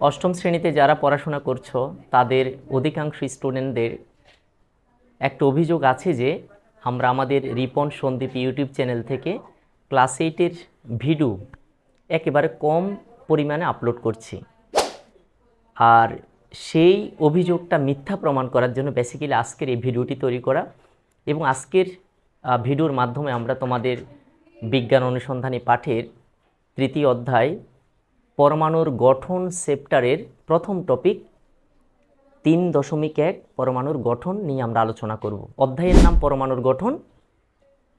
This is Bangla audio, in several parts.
অষ্টম শ্রেণীতে যারা পড়াশোনা করছ, তাদের অধিকাংশ স্টুডেন্টদের একটা অভিযোগ আছে যে, আমরা আমাদের রিপন সন্দীপ ইউটিউব চ্যানেল থেকে ক্লাস এইটের ভিডিও একেবারে কম পরিমাণে আপলোড করছি। আর সেই অভিযোগটা মিথ্যা প্রমাণ করার জন্য বেসিক্যালি আজকের এই ভিডিওটি তৈরি করা এবং আজকের ভিডিওর মাধ্যমে আমরা তোমাদের বিজ্ঞান অনুসন্ধানী পাঠের তৃতীয় অধ্যায় পরমাণুর গঠন সেপ্টারের প্রথম টপিক তিন দশমিক এক পরমাণুর গঠন নিয়ে আমরা আলোচনা করব। অধ্যায়ের নাম পরমাণুর গঠন।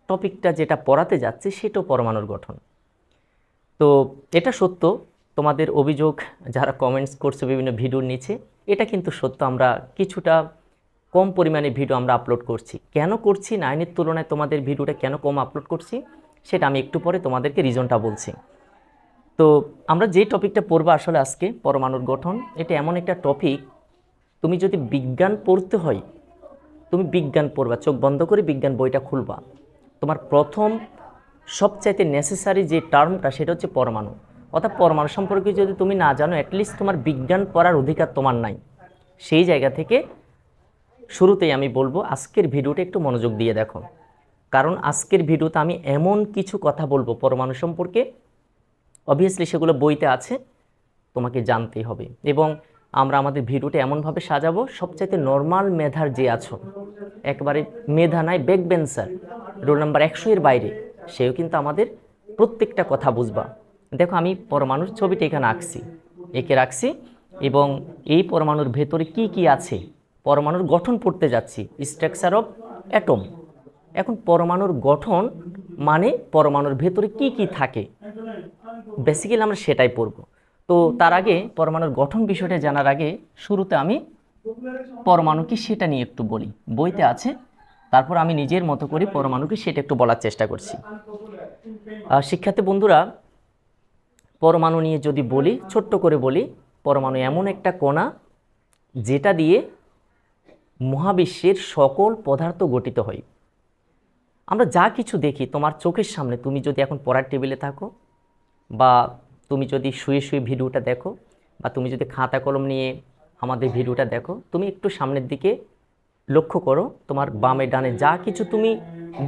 টপিকটা যেটা পড়াতে যাচ্ছে সেটাও পরমাণুর গঠন। তো এটা সত্য, তোমাদের অভিযোগ, যারা কমেন্টস করছে বিভিন্ন ভিডিওর নিচে, এটা কিন্তু সত্য। আমরা কিছুটা কম পরিমাণে ভিডিও আমরা আপলোড করছি। কেন করছি? নাইনের তুলনায় তোমাদের ভিডিওটা কেন কম আপলোড করছি? সেটা আমি একটু পরে তোমাদেরকে রিজনটা বলছি। তো আমরা যে টপিকটা পড়ব আসলে আজকে, পরমাণুর গঠন, এটা এমন একটা টপিক, তুমি যদি বিজ্ঞান পড়তে হয়, তুমি বিজ্ঞান পড়বা, চোখ বন্ধ করে বিজ্ঞান বইটা খুলবা। তোমার প্রথম সবচাইতে নেসেসারি যে টার্মটা সেটা হচ্ছে পরমাণু। অর্থাৎ পরমাণু সম্পর্কে যদি তুমি না জানো অ্যাটলিস্ট তোমার বিজ্ঞান পড়ার অধিকার তোমার নাই। সেই জায়গা থেকে শুরুতেই আমি বলব, আজকের ভিডিওটা একটু মনোযোগ দিয়ে দেখো। কারণ আজকের ভিডিওতে আমি এমন কিছু কথা বলব পরমাণু সম্পর্কে অবভিয়াসলি সেগুলো বইতে আছে, তোমাকে জানতেই হবে। এবং আমরা আমাদের ভিডিওটা এমনভাবে সাজাবো, সবচাইতে নর্মাল মেধার যে আছো, একবারে মেধা নাই ব্যাক বেঞ্চার রোল নাম্বার একশো এর বাইরে, সেও কিন্তু আমাদের প্রত্যেকটা কথা বুঝবা। দেখো, আমি পরমাণুর ছবিটা এখানে আঁকছি, একে রাখছি, এবং এই পরমাণুর ভেতরে কি কি আছে, পরমাণুর গঠন পড়তে যাচ্ছি স্ট্রাকচার অফ অ্যাটম এখন পরমাণুর গঠন মানে পরমাণুর ভেতরে কি কি থাকে? বেসিক্যালি আমরা সেটাই পড়ব। তো তার আগে পরমাণুর গঠন বিষয়টা জানার আগে শুরুতে আমি পরমাণু কি সেটা নিয়ে একটু বলি। বইতে আছে, তারপর আমি নিজের মতো করে পরমাণুকে সেটা একটু বলার চেষ্টা করছি। শিক্ষার্থী বন্ধুরা, পরমাণু নিয়ে যদি বলি, ছোট্ট করে বলি, পরমাণু এমন একটা কণা যেটা দিয়ে মহাবিশ্বের সকল পদার্থ গঠিত হয়। আমরা যা কিছু দেখি, তোমার চোখের সামনে, তুমি যদি এখন পড়ার টেবিলে থাকো বা তুমি যদি শুয়ে শুয়ে ভিডিওটা দেখো বা তুমি যদি খাতা কলম নিয়ে আমাদের ভিডিওটা দেখো, তুমি একটু সামনের দিকে লক্ষ্য করো, তোমার বামে ডানে যা কিছু তুমি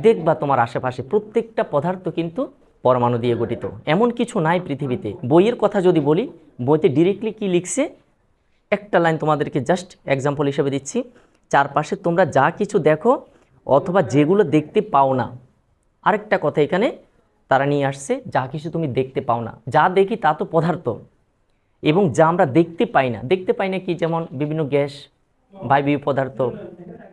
দেখবা তোমার আশেপাশে, প্রত্যেকটা পদার্থ কিন্তু পরমাণু দিয়ে গঠিত। এমন কিছু নাই পৃথিবীতে। বইয়ের কথা যদি বলি, বইতে ডিরেক্টলি কি লিখছে? একটা লাইন তোমাদেরকে জাস্ট এক্সাম্পল হিসেবে দিচ্ছি। চারপাশে তোমরা যা কিছু দেখো অথবা যেগুলো দেখতে পাও না। আরেকটা কথা এখানে তারা নিয়ে আসছে, যা কিছু তুমি দেখতে পাও না। যা দেখি তা তো পদার্থ। এবং যা আমরা দেখতে পাই না। দেখতে পাই না কি যেমন বিভিন্ন গ্যাস, বায়বীয় পদার্থ।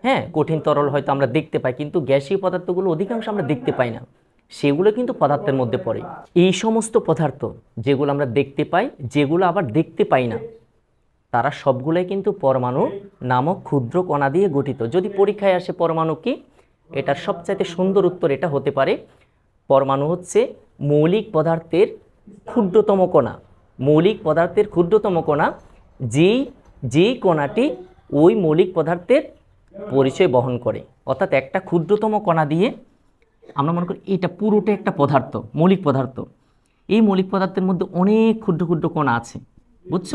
হ্যাঁ কঠিন তরল হয়তো আমরা দেখতে পাই, কিন্তু গ্যাসীয় পদার্থগুলো অধিকাংশ আমরা দেখতে পাই না। সেগুলো কিন্তু পদার্থের মধ্যে পড়ে। এই সমস্ত পদার্থ যেগুলো আমরা দেখতে পাই, যেগুলো আবার দেখতে পাই না তারা সবগুলোই কিন্তু পরমাণু নামক ক্ষুদ্র কণা দিয়ে গঠিত। যদি পরীক্ষায় আসে পরমাণু কি? এটার সবচাইতে সুন্দর উত্তর এটা হতে পারে পরমাণু হচ্ছে মৌলিক পদার্থের ক্ষুদ্রতম কণা। মৌলিক পদার্থের ক্ষুদ্রতম কণা যেই যেই কণাটি ওই মৌলিক পদার্থের পরিচয় বহন করে। অর্থাৎ একটা ক্ষুদ্রতম কণা দিয়ে আমরা মনে করি এটা পুরোটা একটা পদার্থ, মৌলিক পদার্থ। এই মৌলিক পদার্থের মধ্যে অনেক ক্ষুদ্র ক্ষুদ্র কণা আছে। বুঝছ?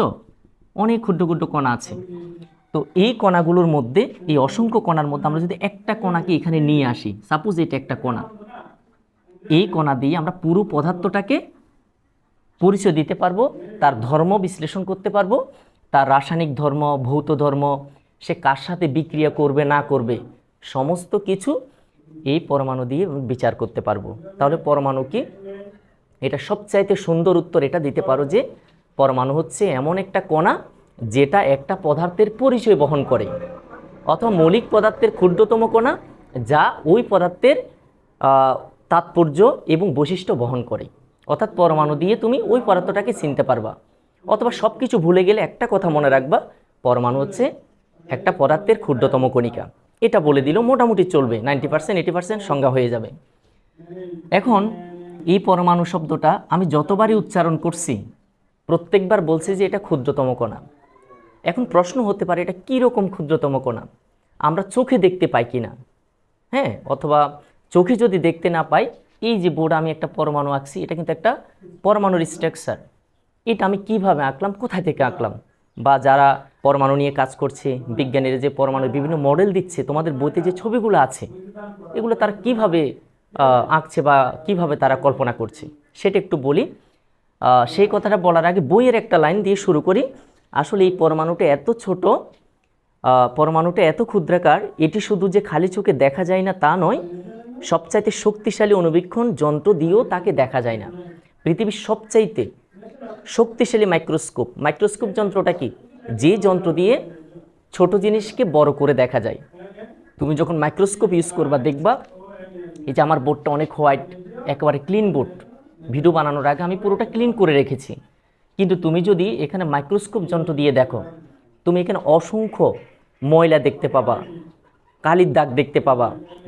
অনেক ক্ষুদ্র ক্ষুদ্র কণা আছে। তো এই কণাগুলোর মধ্যে, এই অসংখ্য কণার মধ্যে আমরা যদি একটা কণাকে এখানে নিয়ে আসি সাপোজ এটা একটা কণা। এই কণা দিয়ে আমরা পুরো পদার্থটাকে পরিচয় দিতে পারব, তার ধর্ম বিশ্লেষণ করতে পারব, তার রাসায়নিক ধর্ম, ভৌত ধর্ম, সে কার সাথে বিক্রিয়া করবে, না করবে, সমস্ত কিছু এই পরমাণু দিয়ে বিচার করতে পারব। তাহলে পরমাণু কি এটা সবচাইতে সুন্দর উত্তর এটা দিতে পারো যে পরমাণু হচ্ছে এমন একটা কণা যেটা একটা পদার্থের পরিচয় বহন করে, অথবা মৌলিক পদার্থের ক্ষুদ্রতম কণা যা ওই পদার্থের তাৎপর্য এবং বৈশিষ্ট্য বহন করে। অর্থাৎ পরমাণু দিয়ে তুমি ওই পদার্থটাকে চিনতে পারবা। অথবা সব কিছু ভুলে গেলে একটা কথা মনে রাখবা, পরমাণু হচ্ছে একটা পদার্থের ক্ষুদ্রতম কণিকা। এটা বলে দিলেও মোটামুটি চলবে, নাইনটি পার্সেন্ট, এইটি পার্সেন্ট সংজ্ঞা হয়ে যাবে। এখন এই পরমাণু শব্দটা আমি যতবারই উচ্চারণ করছি প্রত্যেকবার বলছি যে এটা ক্ষুদ্রতম কণা। এখন প্রশ্ন হতে পারে, এটা কী রকম ক্ষুদ্রতম কণা? আমরা চোখে দেখতে পাই কি না? হ্যাঁ অথবা চোখে যদি দেখতে না পাই, এই যে বোর্ড আমি একটা পরমাণু আঁকছি, এটা কিন্তু একটা পরমাণুর স্ট্রাকচার এটা আমি কীভাবে আঁকলাম? কোথায় থেকে আঁকলাম? বা যারা পরমাণু নিয়ে কাজ করছে, বিজ্ঞানীরা যে পরমাণুর বিভিন্ন মডেল দিচ্ছে, তোমাদের বইতে যে ছবিগুলো আছে, এগুলো তারা কীভাবে আঁকছে বা কীভাবে তারা কল্পনা করছে? সেটা একটু বলি। সেই কথাটা বলার আগে বইয়ের একটা লাইন দিয়ে শুরু করি। আসলে এই পরমাণুটা এত ছোট পরমাণুটা এত ক্ষুদ্রাকার, এটি শুধু যে খালি চোখে দেখা যায় না তা নয়, সবচাইতে শক্তিশালী অনুবীক্ষণ যন্ত্র দিয়েও তাকে দেখা যায় না। পৃথিবীর সবচাইতে শক্তিশালী মাইক্রোস্কোপ। মাইক্রোস্কোপ যন্ত্রটা কি? যে যন্ত্র দিয়ে ছোট জিনিসকে বড় করে দেখা যায়। তুমি যখন মাইক্রোস্কোপ ইউজ করবা, দেখবা, এই যে আমার বোর্ডটা অনেক হোয়াইট একেবারে ক্লিন বোর্ড। ভিডিও বানানোর আগে আমি পুরোটা ক্লিন করে রেখেছি। কিন্তু তুমি যদি এখানে মাইক্রোস্কোপ যন্ত্র দিয়ে দেখো, তুমি এখানে অসংখ্য ময়লা দেখতে পাবা, কালির দাগ দেখতে পাবা,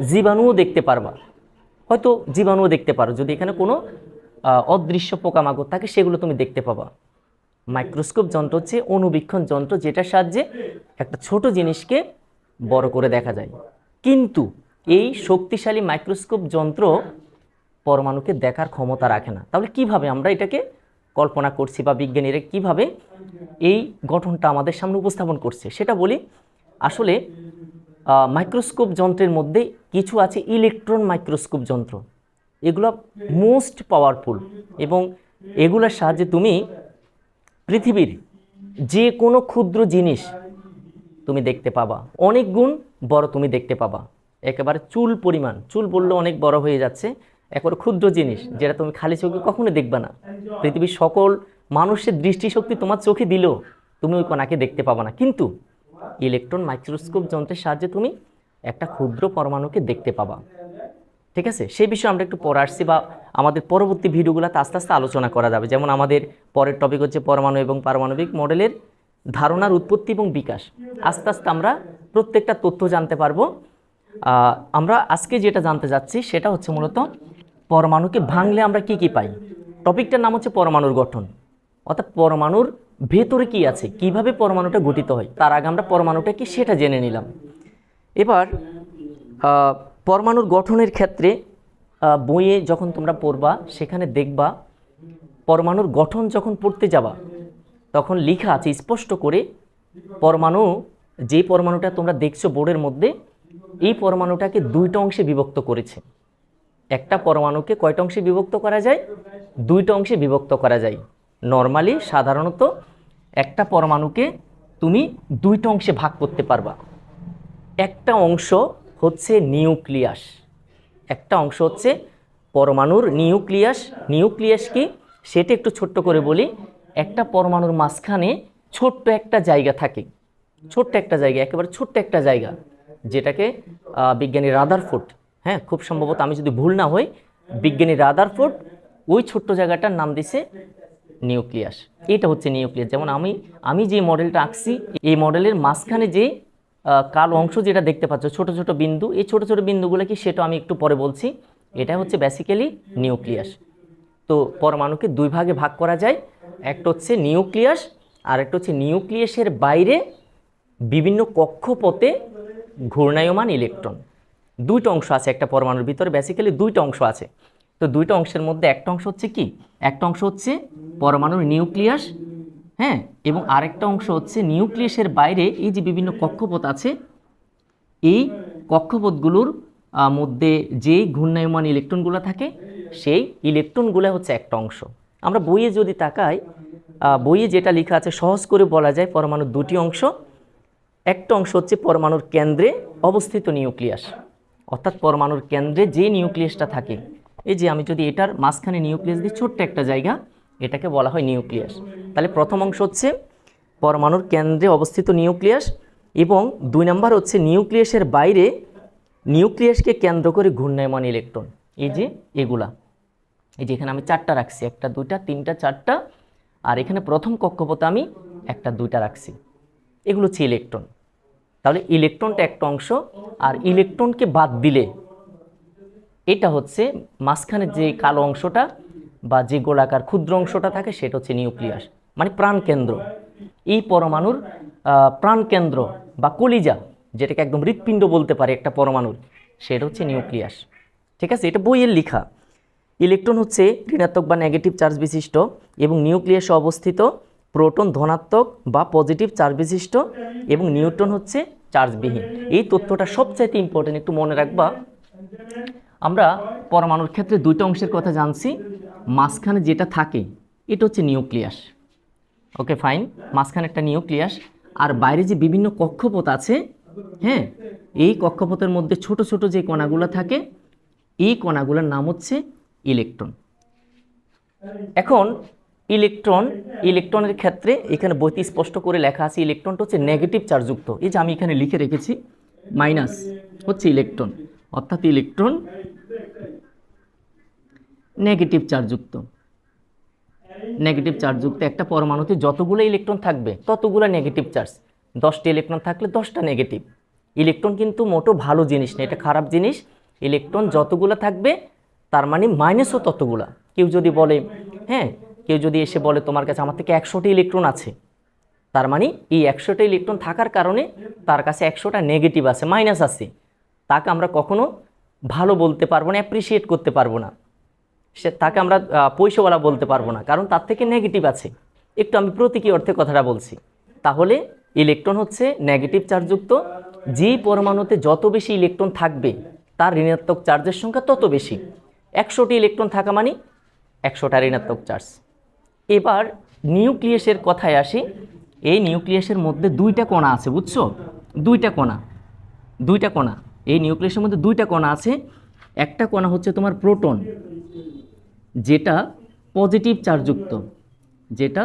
জীবাণুও দেখতে পারবা। হয়তো জীবাণুও দেখতে পারো। যদি এখানে কোনো অদৃশ্য পোকামাকড় থাকে, সেগুলো তুমি দেখতে পাবা। মাইক্রোস্কোপ যন্ত্র হচ্ছে অনুবীক্ষণ যন্ত্র, যেটার সাহায্যে একটা ছোট জিনিসকে বড় করে দেখা যায়। কিন্তু এই শক্তিশালী মাইক্রোস্কোপ যন্ত্র পরমাণুকে দেখার ক্ষমতা রাখে না। তাহলে কীভাবে আমরা এটাকে কল্পনা করছি বা বিজ্ঞানীরা কীভাবে এই গঠনটা আমাদের সামনে উপস্থাপন করছে? সেটা বলি, আসলে মাইক্রোস্কোপ যন্ত্রের মধ্যে কিছু আছে ইলেকট্রন মাইক্রোস্কোপ যন্ত্র। এগুলো মোস্ট পাওয়ারফুল এবং এগুলোর সাহায্যে তুমি পৃথিবীর যে কোনো ক্ষুদ্র জিনিস তুমি দেখতে পাবা। অনেক গুণ বড় তুমি দেখতে পাবা। একেবারে চুল পরিমাণ, চুল বললে অনেক বড় হয়ে যাচ্ছে। একেবারে ক্ষুদ্র জিনিস যেটা তুমি খালি চোখে কখনো দেখবে না। পৃথিবীর সকল মানুষের দৃষ্টিশক্তি তোমার চোখে দিলেও তুমি ওই কণাকে দেখতে পাবা না। কিন্তু ইলেকট্রন মাইক্রোস্কোপ যন্ত্রের সাহায্যে তুমি একটা ক্ষুদ্র পরমাণুকে দেখতে পাবা। ঠিক আছে? সেই বিষয়ে আমরা একটু পরে আসছি বা আমাদের পরবর্তী ভিডিওগুলোতে আস্তে আস্তে আলোচনা করা যাবে। যেমন আমাদের পরের টপিক হচ্ছে পরমাণু এবং পারমাণবিক মডেলের ধারণার উৎপত্তি এবং বিকাশ। আস্তে আস্তে আমরা প্রত্যেকটা তথ্য জানতে পারব। আমরা আজকে যেটা জানতে যাচ্ছি সেটা হচ্ছে মূলত পরমাণুকে ভাঙলে আমরা কি কি পাই? টপিকটার নাম হচ্ছে পরমাণুর গঠন। অর্থাৎ পরমাণুর ভেতরে কি আছে? কীভাবে পরমাণুটা গঠিত হয়? তার আগে আমরা পরমাণুটা কি সেটা জেনে নিলাম। এবার পরমাণুর গঠনের ক্ষেত্রে বইয়ে যখন তোমরা পড়বা, সেখানে দেখবা, পরমাণুর গঠন যখন পড়তে যাবা, তখন লেখা আছে স্পষ্ট করে, পরমাণু, যে পরমাণুটা তোমরা দেখছ বোর্ডের মধ্যে, এই পরমাণুটাকে দুইটা অংশে বিভক্ত করেছে। একটা পরমাণুকে কয়টা অংশে বিভক্ত করা যায়? দুইটা অংশে বিভক্ত করা যায়। নর্মালি সাধারণত, একটা পরমাণুকে তুমি দুইটা অংশে ভাগ করতে পারবা। একটা অংশ হচ্ছে নিউক্লিয়াস। একটা অংশ হচ্ছে পরমাণুর নিউক্লিয়াস। নিউক্লিয়াস কি? সেটা একটু ছোট্ট করে বলি। একটা পরমাণুর মাঝখানে ছোট্ট একটা জায়গা থাকে। ছোট্ট একটা জায়গা, একেবারে ছোট্ট একটা জায়গা, যেটাকে বিজ্ঞানী রাদারফোর্ড হ্যাঁ খুব সম্ভবত আমি যদি ভুল না হই, বিজ্ঞানী রাদারফোর্ড ওই ছোট্ট জায়গাটার নাম দিছে নিউক্লিয়াস। এটা হচ্ছে নিউক্লিয়াস। যেমন আমি আমি যে মডেলটা আঁকছি, এই মডেলের মাঝখানে যে কালো অংশ যেটা দেখতে পাচ্ছ, ছোট ছোট বিন্দু, এই ছোট ছোট বিন্দুগুলো কি সেটা আমি একটু পরে বলছি। এটা হচ্ছে বেসিক্যালি নিউক্লিয়াস। তো পরমাণুকে দুই ভাগে ভাগ করা যায়। একটা হচ্ছে নিউক্লিয়াস, আর একটা হচ্ছে নিউক্লিয়াসের বাইরে বিভিন্ন কক্ষপথে ঘূর্ণায়মান ইলেকট্রন। দুইটা অংশ আছে, একটা পরমাণুর ভিতরে বেসিক্যালি দুইটা অংশ আছে। তো দুইটা অংশের মধ্যে একটা অংশ হচ্ছে কি? একটা অংশ হচ্ছে পরমাণুর নিউক্লিয়াস হ্যাঁ? এবং আরেকটা অংশ হচ্ছে নিউক্লিয়াসের বাইরে এই যে বিভিন্ন কক্ষপথ আছে, এই কক্ষপথগুলোর মধ্যে যেই ঘূর্ণায়মান ইলেকট্রনগুলো থাকে, সেই ইলেকট্রনগুলো হচ্ছে একটা অংশ। আমরা বইয়ে যদি তাকাই বইয়ে যেটা লেখা আছে, সহজ করে বলা যায় পরমাণুর দুটি অংশ। একটা অংশ হচ্ছে পরমাণুর কেন্দ্রে অবস্থিত নিউক্লিয়াস। অর্থাৎ পরমাণুর কেন্দ্রে যে নিউক্লিয়াসটা থাকে। এই যে আমি যদি এটার মাঝখানে নিউক্লিয়াস দিই, ছোট্ট একটা জায়গা, এটাকে বলা হয় নিউক্লিয়াস। তাহলে প্রথম অংশ হচ্ছে পরমাণুর কেন্দ্রে অবস্থিত নিউক্লিয়াস এবং দুই নম্বর হচ্ছে নিউক্লিয়াসের বাইরে নিউক্লিয়াসকে কেন্দ্র করে ঘূর্ণায়মান ইলেকট্রন। এই যে এগুলা। এই যে এখানে আমি চারটা রাখছি, একটা, দুইটা, তিনটা, চারটা, আর এখানে প্রথম কক্ষপথে আমি একটা, দুইটা রাখছি। এগুলো হচ্ছে ইলেকট্রন। তাহলে ইলেকট্রনটা একটা অংশ আর ইলেকট্রনকে বাদ দিলে এটা হচ্ছে মাঝখানে যে কালো অংশটা বা যে গোলাকার ক্ষুদ্র অংশটা থাকে সেটা হচ্ছে নিউক্লিয়াস মানে প্রাণকেন্দ্র এই পরমাণুর প্রাণকেন্দ্র বা কলিজা, যেটাকে একদম হৃৎপিণ্ড বলতে পারে একটা পরমাণুর, সেটা হচ্ছে নিউক্লিয়াস। ঠিক আছে? এটা বইয়ের লেখা। ইলেকট্রন হচ্ছে ঋণাত্মক বা নেগেটিভ চার্জ বিশিষ্ট এবং নিউক্লিয়াসে অবস্থিত প্রোটন ধনাত্মক বা পজিটিভ চার্জ বিশিষ্ট এবং নিউট্রন হচ্ছে চার্জবিহীন এই তথ্যটা সবচাইতে ইম্পর্টেন্ট একটু মনে রাখবা। আমরা পরমাণুর ক্ষেত্রে দুইটা অংশের কথা জানছি। মাঝখানে যেটা থাকে, এটা হচ্ছে নিউক্লিয়াস। ওকে, ফাইন। মাঝখানে একটা নিউক্লিয়াস। আর বাইরে যে বিভিন্ন কক্ষপথ আছে হ্যাঁ এই কক্ষপথের মধ্যে ছোট ছোট যে কণাগুলো থাকে, এই কণাগুলোর নাম হচ্ছে ইলেকট্রন। এখন ইলেকট্রন, ইলেকট্রনের ক্ষেত্রে এখানে বইতে স্পষ্ট করে লেখা আছে, ইলেকট্রনটা হচ্ছে নেগেটিভ চার্জযুক্ত। এই যে আমি এখানে লিখে রেখেছি মাইনাস হচ্ছে ইলেকট্রন, অর্থাৎ ইলেকট্রন নেগেটিভ চার্জযুক্ত। নেগেটিভ চার্জযুক্ত একটা পরমাণুতে যতগুলো ইলেকট্রন থাকবে, ততগুলো নেগেটিভ চার্জ দশটা ইলেকট্রন থাকলে দশটা নেগেটিভ ইলেকট্রন কিন্তু মোটো ভালো জিনিস না, এটা খারাপ জিনিস। ইলেকট্রন যতগুলো থাকবে, তার মানে মাইনাসও ততগুলা। কেউ যদি বলে হ্যাঁ কেউ যদি এসে বলে, তোমার কাছে আমার থেকে একশোটি ইলেকট্রন আছে। তার মানে এই একশোটা ইলেকট্রন থাকার কারণে তার কাছে একশোটা নেগেটিভ আছে মাইনাস আছে। তাকে আমরা কখনো ভালো বলতে পারব না অ্যাপ্রিসিয়েট করতে পারব না। সে, তাকে আমরা পয়সাওয়ালা বলতে পারব না, কারণ তার থেকে নেগেটিভ আছে। একটু আমি প্রতীকী অর্থে কথাটা বলছি। তাহলে ইলেকট্রন হচ্ছে নেগেটিভ চার্জযুক্ত যেই পরমাণুতে যত বেশি ইলেকট্রন থাকবে, তার ঋণাত্মক চার্জের সংখ্যা তত বেশি। একশোটি ইলেকট্রন থাকা মানে একশোটা ঋণাত্মক চার্জ এবার নিউক্লিয়াসের কথায় আসি। এই নিউক্লিয়াসের মধ্যে দুইটা কণা আছে, বুঝছ? দুইটা কণা। দুইটা কণা। এই নিউক্লিয়াসের মধ্যে দুইটা কণা আছে। একটা কণা হচ্ছে তোমার প্রোটন, যেটা পজিটিভ চার্জযুক্ত, যেটা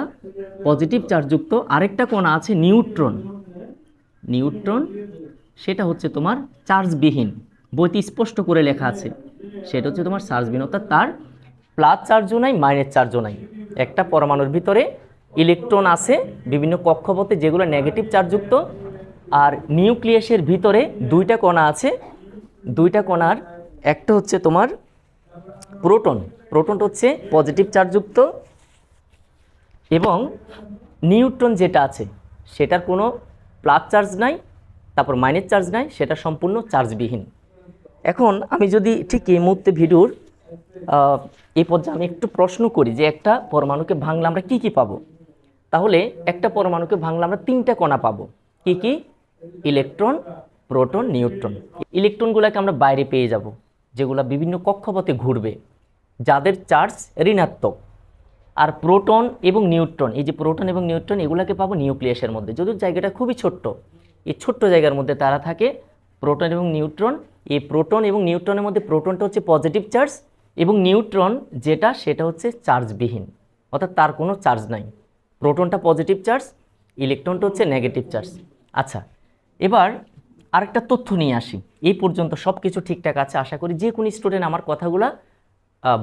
পজিটিভ চার্জযুক্ত। আরেকটা কণা আছে নিউট্রন। নিউট্রন, সেটা হচ্ছে তোমার চার্জবিহীন। বইতে স্পষ্ট করে লেখা আছে। সেটা হচ্ছে তোমার চার্জবিহীন, অর্থাৎ তার প্লাস চার্জও নাই মাইনাস চার্জও নাই। একটা পরমাণুর ভিতরে ইলেকট্রন আছে, বিভিন্ন কক্ষপথে যেগুলো নেগেটিভ চার্জযুক্ত, আর নিউক্লিয়াসের ভিতরে দুইটা কণা আছে। দুইটা কণার, একটা হচ্ছে তোমার প্রোটন প্রোটনটা হচ্ছে পজিটিভ চার্জযুক্ত, এবং নিউট্রন যেটা আছে, সেটার কোনো প্লাস চার্জ নাই, তারপর মাইনাস চার্জ নাই, সেটা সম্পূর্ণ চার্জবিহীন। এখন আমি যদি ঠিক এই মুহূর্তে ভিডিওর এই পর্যায়ে আমি একটু প্রশ্ন করি যে একটা পরমাণুকে ভাঙলে আমরা কী কী পাবো? তাহলে একটা পরমাণুকে ভাঙলে আমরা তিনটা কণা পাবো। কি কি? Electron, proton, neutron. ইলেকট্রনগুলোকে আমরা বাইরে পেয়ে যাব, যেগুলো বিভিন্ন কক্ষপথে ঘুরবে, যাদের চার্জ ঋণাত্মক। আর প্রোটন এবং নিউট্রন, এই যে প্রোটন এবং নিউট্রন, এগুলোকে পাবো নিউক্লিয়াসের মধ্যে। যদিও জায়গাটা খুবই ছোট্ট, এই ছোট্ট জায়গার মধ্যে তারা থাকে প্রোটন এবং নিউট্রন। এই প্রোটন এবং নিউট্রনের মধ্যে প্রোটনটা হচ্ছে পজিটিভ চার্জ এবং নিউট্রন যেটা, সেটা হচ্ছে চার্জবিহীন। অর্থাৎ তার কোনো চার্জ নাই। প্রোটনটা পজিটিভ চার্জ, ইলেকট্রনটা হচ্ছে নেগেটিভ চার্জ। আচ্ছা এবার আরেকটা তথ্য নিয়ে আসি। এই পর্যন্ত সব কিছু ঠিকঠাক আছে, আশা করি যে কোনো স্টুডেন্ট আমার কথাগুলো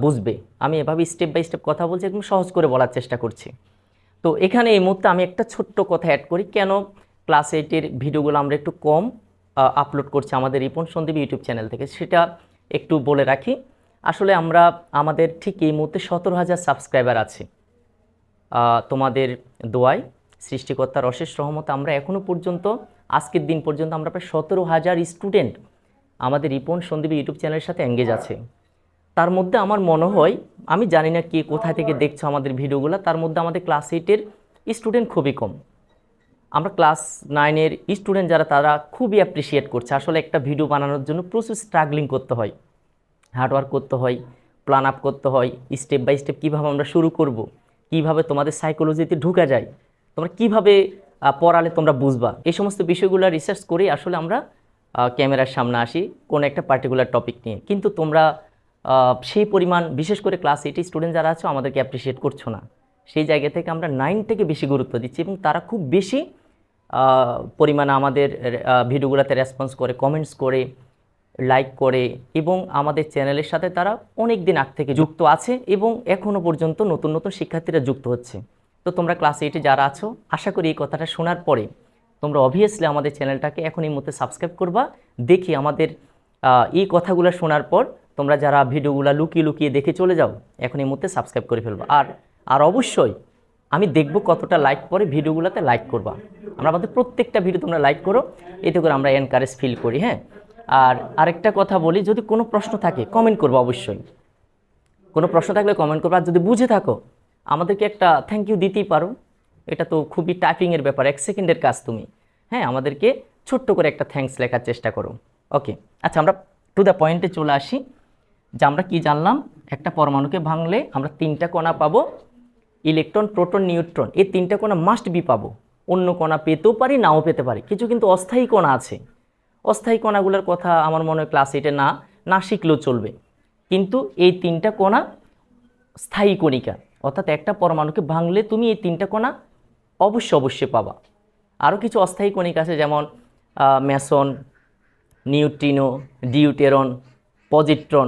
বুঝবে। আমি এভাবে স্টেপ বাই স্টেপ কথা বলছি, একদম সহজ করে বলার চেষ্টা করছি। তো এখানে এই মুহূর্তে আমি একটা ছোট্ট কথা অ্যাড করি। কেন ক্লাস এইটের ভিডিওগুলো আমরা একটু কম আপলোড করছি আমাদের রিপন সন্দীপ ইউটিউব চ্যানেল থেকে, সেটা একটু বলে রাখি। আসলে আমরা আমাদের ঠিক এই মুহূর্তে সতেরো হাজার সাবস্ক্রাইবার আছে। তোমাদের দোয়ায়, সৃষ্টিকর্তার অশেষ রহমতে আমরা এখনও পর্যন্ত, আজকের দিন পর্যন্ত আমরা প্রায় সতেরো হাজার স্টুডেন্ট আমাদের রিপন সন্দীপ ইউটিউব চ্যানেলের সাথে এঙ্গেজ আছে। তার মধ্যে আমার মনে হয়, আমি জানি না কে কোথা থেকে দেখছ আমাদের ভিডিওগুলো, তার মধ্যে আমাদের ক্লাস এইটের স্টুডেন্ট খুবই কম। আমরা ক্লাস নাইনের স্টুডেন্ট যারা, তারা খুবই অ্যাপ্রিসিয়েট করছে। আসলে একটা ভিডিও বানানোর জন্য প্রচুর স্ট্রাগলিং করতে হয়। হার্ডওয়ার্ক করতে হয় প্ল্যান আপ করতে হয় স্টেপ বাই স্টেপ কীভাবে আমরা শুরু করব, কীভাবে তোমাদের সাইকোলজিতে ঢুকা যায়, তোমরা কীভাবে পড়ালে তোমরা বুঝবা, এই সমস্ত বিষয়গুলো রিসার্চ করে আসলে আমরা ক্যামেরার সামনে আসি কোনো একটা পার্টিকুলার টপিক নিয়ে। কিন্তু তোমরা সেই পরিমাণ, বিশেষ করে ক্লাস এইটি স্টুডেন্ট যারা আছো, আমাদেরকে অ্যাপ্রিসিয়েট করছ না। সেই জায়গা থেকে আমরা নাইন থেকে বেশি গুরুত্ব দিচ্ছি এবং তারা খুব বেশি পরিমাণে আমাদের ভিডিওগুলোতে রেসপন্স করে কমেন্টস করে লাইক করে এবং আমাদের চ্যানেলের সাথে তারা অনেক দিন আগ থেকে যুক্ত আছে এবং এখনও পর্যন্ত নতুন নতুন শিক্ষার্থীরা যুক্ত হচ্ছে। তো তোমরা ক্লাস এইটে যারা আছো, আশা করি এই কথাটা শোনার পরে তোমরা অবভিয়াসলি আমাদের চ্যানেলটাকে এখন এই মুহূর্তে সাবস্ক্রাইব করবা, দেখি আমাদের এই কথাগুলো শোনার পর তোমরা যারা ভিডিওগুলো লুকিয়ে লুকিয়ে দেখে চলে যাও, এখন এই মুহূর্তে সাবস্ক্রাইব করে ফেলব। আর আর অবশ্যই আমি দেখব কতটা লাইক পরে ভিডিওগুলোতে লাইক করবা। আমরা আমাদের প্রত্যেকটা ভিডিও তোমরা লাইক করো, এতে করে আমরা এনকারেজ ফিল করি হ্যাঁ? আর আরেকটা কথা বলি, যদি কোনো প্রশ্ন থাকে কমেন্ট করব অবশ্যই। কোনো প্রশ্ন থাকলে কমেন্ট করবে, আর যদি বুঝে থাকো, আমাদেরকে একটা থ্যাংক ইউ দিতেই পারো। এটা তো খুবই টাইপিংয়ের ব্যাপার, এক সেকেন্ডের কাজ তুমি। হ্যাঁ আমাদেরকে ছোট্ট করে একটা থ্যাঙ্কস লেখার চেষ্টা করো। ওকে আচ্ছা আমরা টু দ্য পয়েন্টে চলে আসি। যে আমরা কি জানলাম? একটা পরমাণুকে ভাঙলে আমরা তিনটা কণা পাবো। ইলেকট্রন, প্রোটন, নিউট্রন, এই তিনটা কণা মাস্ট বি পাবো। অন্য কণা পেতেও পারি, নাও পেতে পারি। কিছু কিন্তু অস্থায়ী কণা আছে। অস্থায়ী কণাগুলোর কথা আমার মনে হয় ক্লাস এইটে না না শিখলেও চলবে। কিন্তু এই তিনটা কণা স্থায়ী কণিকা, অর্থাৎ একটা পরমাণুকে ভাঙলে তুমি এই তিনটা কণা অবশ্যই অবশ্যই পাবা। আরও কিছু অস্থায়ী কণিকা আছে যেমন ম্যাসন, নিউট্রিনো, ডিউটেরন, পজিট্রন,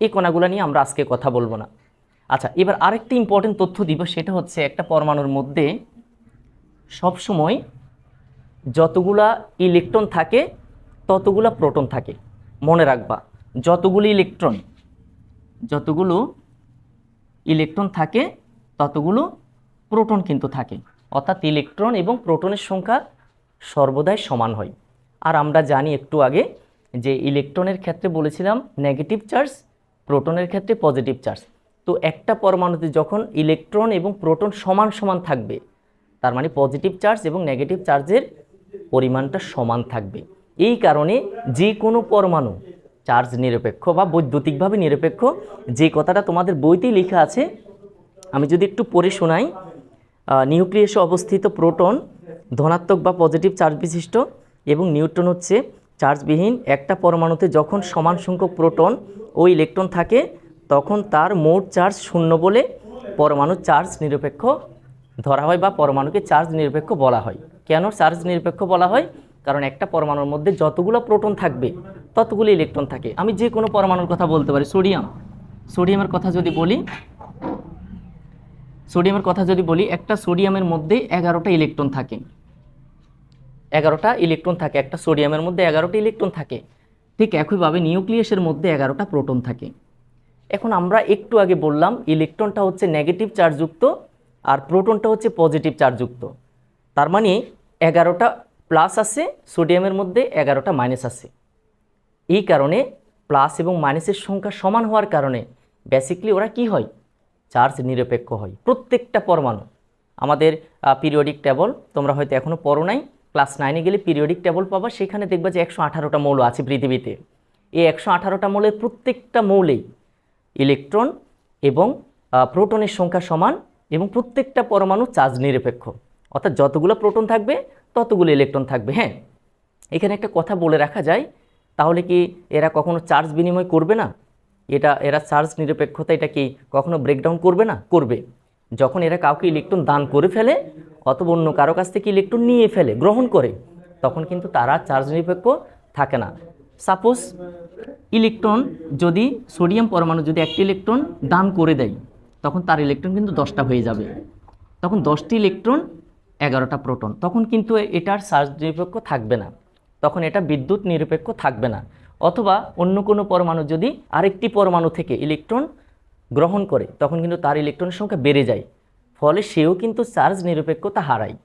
এই কণাগুলো নিয়ে আমরা আজকে কথা বলব না। আচ্ছা এবার আরেকটি ইম্পর্টেন্ট তথ্য দিব, সেটা হচ্ছে একটা পরমাণুর মধ্যে সবসময় যতগুলা ইলেকট্রন থাকে ততগুলা প্রোটন থাকে। মনে রাখবা, যতগুলো ইলেকট্রন যতগুলো ইলেকট্রন থাকে, ততগুলো প্রোটন কিন্তু থাকে। অর্থাৎ ইলেকট্রন এবং প্রোটনের সংখ্যা সর্বদাই সমান হয়। আর আমরা জানি একটু আগে যে ইলেকট্রনের ক্ষেত্রে বলেছিলাম নেগেটিভ চার্জ প্রোটনের ক্ষেত্রে পজিটিভ চার্জ তো একটা পরমাণুতে যখন ইলেকট্রন এবং প্রোটন সমান সমান থাকবে, তার মানে পজিটিভ চার্জ এবং নেগেটিভ চার্জের পরিমাণটা সমান থাকবে। এই কারণে যে কোনো পরমাণু, চার্জ নিরপেক্ষ বা বৈদ্যুতিকভাবে নিরপেক্ষ, যে কথাটা তোমাদের বইতেই লেখা আছে, আমি যদি একটু পড়ে শোনাই নিউক্লিয়াসে অবস্থিত প্রোটন ধনাত্মক বা পজিটিভ চার্জ বিশিষ্ট এবং নিউট্রন হচ্ছে চার্জবিহীন। একটা পরমাণুতে যখন সমান সংখ্যক প্রোটন ও ইলেকট্রন থাকে, তখন তার মোট চার্জ শূন্য বলে পরমাণু চার্জ নিরপেক্ষ ধরা হয় বা পরমাণুকে চার্জ নিরপেক্ষ বলা হয়। কেন চার্জ নিরপেক্ষ বলা হয়? কারণ একটা পরমাণুর মধ্যে যতগুলো প্রোটন থাকবে, ততগুলো ইলেকট্রন থাকে। আমি যে কোনো পরমাণুর কথা বলতে পারি। সোডিয়াম। সোডিয়ামের কথা যদি বলি, সোডিয়ামের কথা যদি বলি, একটা সোডিয়ামের মধ্যে এগারোটা ইলেকট্রন থাকে। এগারোটা ইলেকট্রন থাকে। একটা সোডিয়ামের মধ্যে এগারোটা ইলেকট্রন থাকে। ঠিক একইভাবে নিউক্লিয়াসের মধ্যে এগারোটা প্রোটন থাকে। এখন আমরা একটু আগে বললাম, ইলেকট্রনটা হচ্ছে নেগেটিভ চার্জযুক্ত আর প্রোটনটা হচ্ছে পজিটিভ চার্জযুক্ত। তার মানে এগারোটা প্লাস আছে, সোডিয়ামের মধ্যে এগারোটা মাইনাস আছে। এই কারণে প্লাস এবং মাইনাসের সংখ্যা সমান হওয়ার কারণে বেসিকলি ওরা কি হয়? চার্জ নিরপেক্ষ হয়, প্রত্যেকটা পরমাণু। আমাদের পিরিয়ডিক টেবল তোমরা হয়তো এখনও পড়ো নাই ক্লাস নাইনে গেলে পিরিয়ডিক টেবল পাবা, সেখানে দেখবা যে একশো আঠারোটা মৌল আছে পৃথিবীতে। এই একশো আঠারোটা মৌলের প্রত্যেকটা মৌলেই ইলেকট্রন এবং প্রোটনের সংখ্যা সমান এবং প্রত্যেকটা পরমাণু চার্জ নিরপেক্ষ। অর্থাৎ যতগুলো প্রোটন থাকবে ততগুলো ইলেকট্রন থাকবে হ্যাঁ? এখানে একটা কথা বলে রাখা যায়, তাহলে কি এরা কখনো চার্জ বিনিময় করবে না? এটা, এরা চার্জ নিরপেক্ষতা এটা কি কখনো ব্রেকডাউন করবে না? করবে। যখন এরা কাউকে ইলেকট্রন দান করে ফেলে, অথবা অন্য কারও কাছ থেকে ইলেকট্রন নিয়ে ফেলে, গ্রহণ করে, তখন কিন্তু তারা চার্জ নিরপেক্ষ থাকে না। সাপোজ ইলেকট্রন যদি সোডিয়াম পরমাণু যদি একটি ইলেকট্রন দান করে দেয়, তখন তার ইলেকট্রন কিন্তু দশটা হয়ে যাবে। তখন দশটি ইলেকট্রন এগারোটা প্রোটন, তখন কিন্তু এটার চার্জ নিরপেক্ষ থাকবে না। তখন এটা বিদ্যুৎ নিরপেক্ষ থাকবে না। অথবা অন্য কোনো পরমাণু যদি আরেকটি পরমাণু থেকে ইলেকট্রন গ্রহণ করে, তখন কিন্তু তার ইলেকট্রনের সংখ্যা বেড়ে যায়। ফলে সেও কিন্তু চার্জ নিরপেক্ষতা হারায়।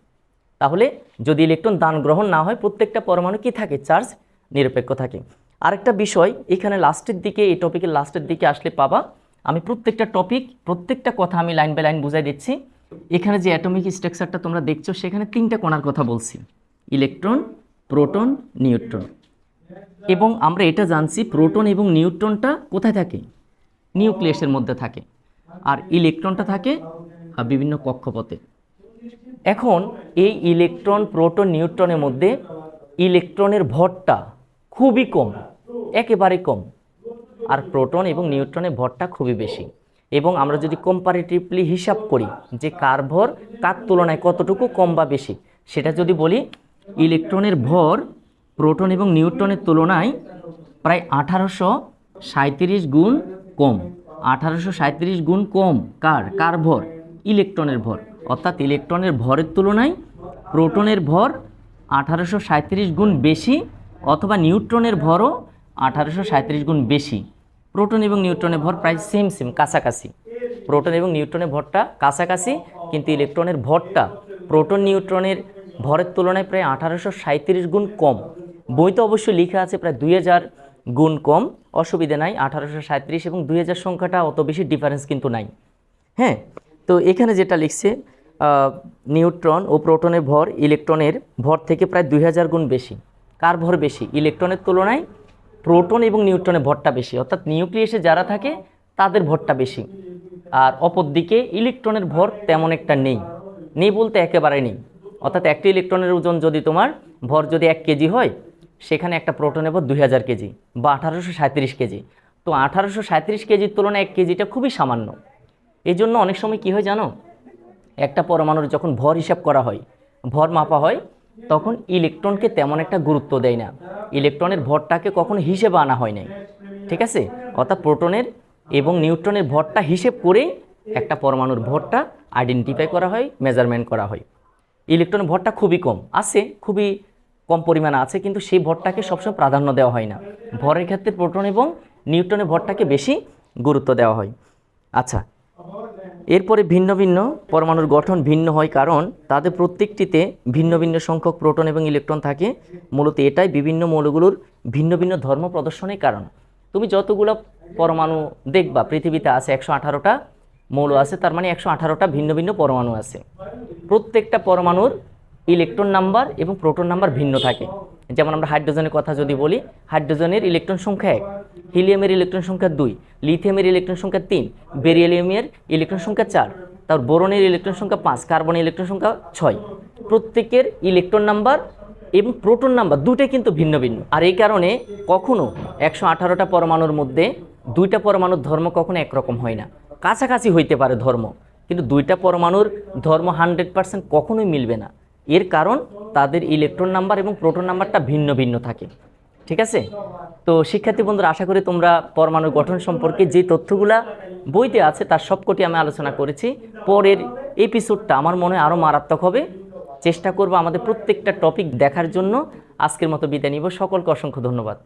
তাহলে যদি ইলেকট্রন দান গ্রহণ না হয়, প্রত্যেকটা পরমাণু কি থাকে? চার্জ নিরপেক্ষ থাকে। আরেকটা বিষয়, এখানে লাস্টের দিকে, এই টপিকের লাস্টের দিকে আসলে পাবা। আমি প্রত্যেকটা টপিক প্রত্যেকটা কথা আমি লাইন বাই লাইন বুঝাই দিচ্ছি। এখানে যে অ্যাটমিক স্ট্রাকচারটা তোমরা দেখছ, সেখানে তিনটা কণার কথা বলছি। Electron, proton, neutron. এবং আমরা এটা জানছি প্রোটন এবং নিউট্রনটা কোথায় থাকে? নিউক্লিয়াসের মধ্যে থাকে। আর ইলেকট্রনটা থাকে বিভিন্ন কক্ষপথে। এখন এই ইলেকট্রন, প্রোটন, নিউট্রনের মধ্যে ইলেকট্রনের ভরটা খুবই কম, একেবারে কম। আর প্রোটন এবং নিউট্রনের ভরটা খুবই বেশি। এবং আমরা যদি কম্পারেটিভলি হিসাব করি যে কার ভর কার তুলনায় কতটুকু কম বা বেশি, সেটা যদি বলি, ইলেকট্রনের ভর প্রোটন এবং নিউট্রনের তুলনায় প্রায় আঠারোশো সাঁত্রিশ গুণ কম। আঠারোশো সাঁত্রিশ গুণ কম কার? কার ভর? ইলেকট্রনের ভর। অর্থাৎ ইলেকট্রনের ভরের তুলনায় প্রোটনের ভর আঠারোশো সাঁত্রিশ গুণ বেশি অথবা নিউট্রনের ভরও আঠারোশো সাঁত্রিশ গুণ বেশি। প্রোটন এবং নিউট্রনের ভর প্রায় সেম সেম কাছাকাছি। প্রোটন এবং নিউট্রনের ভরটা কাছাকাছি, কিন্তু ইলেকট্রনের ভরটা প্রোটন নিউট্রনের ভরের তুলনায় প্রায় আঠারোশো সাঁত্রিশ গুণ কম। বইতে অবশ্যই লেখা আছে প্রায় দুই হাজার গুণ কম। অসুবিধা নাই, আঠারোশো সাঁত্রিশ এবং দুই হাজার সংখ্যাটা অত বেশি ডিফারেন্স কিন্তু নাই। হ্যাঁ তো এখানে যেটা লিখছে নিউট্রন ও প্রোটনের ভর ইলেকট্রনের ভর থেকে প্রায় দুই হাজার গুণ বেশি। কার ভর বেশি? ইলেকট্রনের তুলনায় প্রোটন এবং নিউট্রনের ভরটা বেশি। অর্থাৎ নিউক্লিয়াসে যারা থাকে, তাদের ভরটা বেশি। আর অপরদিকে ইলেকট্রনের ভর তেমন একটা নেই। নেই বলতে একেবারে নেই। অর্থাৎ একটা ইলেকট্রনের ওজন যদি তোমার ভর যদি এক কেজি হয়, সেখানে একটা প্রোটনের ভর দুই হাজার কেজি বা আঠারোশো সাঁত্রিশ কেজি। তো আঠারোশো সাঁত্রিশ কেজির তুলনায় এক কেজিটা খুবই সামান্য। এই জন্য অনেক সময় কী হয় জানো? একটা পরমাণুর যখন ভর হিসাব করা হয়, ভর মাপা হয় তখন ইলেকট্রনকে তেমন একটা গুরুত্ব দেয় না। ইলেকট্রনের ভরটাকে কখনো হিসেবে আনা হয় নাই। ঠিক আছে? অর্থাৎ প্রোটনের এবং নিউট্রনের ভরটা হিসেব করেই একটা পরমাণুর ভরটা আইডেন্টিফাই করা হয় মেজারমেন্ট করা হয়। ইলেকট্রনের ভরটা খুবই কম। আছে, খুবই কম পরিমাণে আছে, কিন্তু সেই ভরটাকে সবসময় প্রাধান্য দেওয়া হয় না। ভরের ক্ষেত্রে প্রোটন এবং নিউট্রনের ভরটাকে বেশি গুরুত্ব দেওয়া হয়। আচ্ছা এরপরে ভিন্ন ভিন্ন পরমাণুর গঠন ভিন্ন হয় কারণ তাদের প্রত্যেকটিতে ভিন্ন ভিন্ন সংখ্যক প্রোটন এবং ইলেকট্রন থাকে। মূলত এটাই বিভিন্ন মৌলগুলোর ভিন্ন ভিন্ন ধর্ম প্রদর্শনের কারণ। তুমি যতগুলো পরমাণু দেখবা, পৃথিবীতে আছে একশো আঠারোটা মৌল আছে, তার মানে একশো আঠারোটা ভিন্ন ভিন্ন পরমাণু আছে। প্রত্যেকটা পরমাণুর ইলেকট্রন নাম্বার এবং প্রোটন নাম্বার ভিন্ন থাকে। যেমন আমরা হাইড্রোজেনের কথা যদি বলি, হাইড্রোজেনের ইলেকট্রন সংখ্যা এক, হিলিয়ামের ইলেকট্রন সংখ্যা দুই, লিথিয়ামের ইলেকট্রন সংখ্যা তিন বেরিয়ালিয়ামের ইলেকট্রন সংখ্যা চার, তার বোরনের ইলেকট্রন সংখ্যা পাঁচ, কার্বনের ইলেকট্রন সংখ্যা ছয়। প্রত্যেকের ইলেকট্রন নাম্বার এবং প্রোটন নাম্বার দুটোই কিন্তু ভিন্ন ভিন্ন। আর এই কারণে কখনো একশো আঠারোটা পরমাণুর মধ্যে দুইটা পরমাণুর ধর্ম কখনো একরকম হয় না। কাছাকাছি হইতে পারে ধর্ম, কিন্তু দুইটা পরমাণুর ধর্ম হান্ড্রেড পার্সেন্ট কখনোই মিলবে না। এর কারণ তাদের ইলেকট্রন নাম্বার এবং প্রোটন নাম্বারটা ভিন্ন ভিন্ন থাকে। ঠিক আছে? তো শিক্ষার্থী বন্ধুরা, আশা করি তোমরা পরমাণু গঠন সম্পর্কে যে তথ্যগুলা বইতে আছে তার সবকটি আমি আলোচনা করেছি। পরের এপিসোডটা আমার মনে হয় আরও মারাত্মক হবে। চেষ্টা করব আমাদের প্রত্যেকটা টপিক দেখার জন্য। আজকের মতো বিদায় নিব। সকলকে অসংখ্য ধন্যবাদ।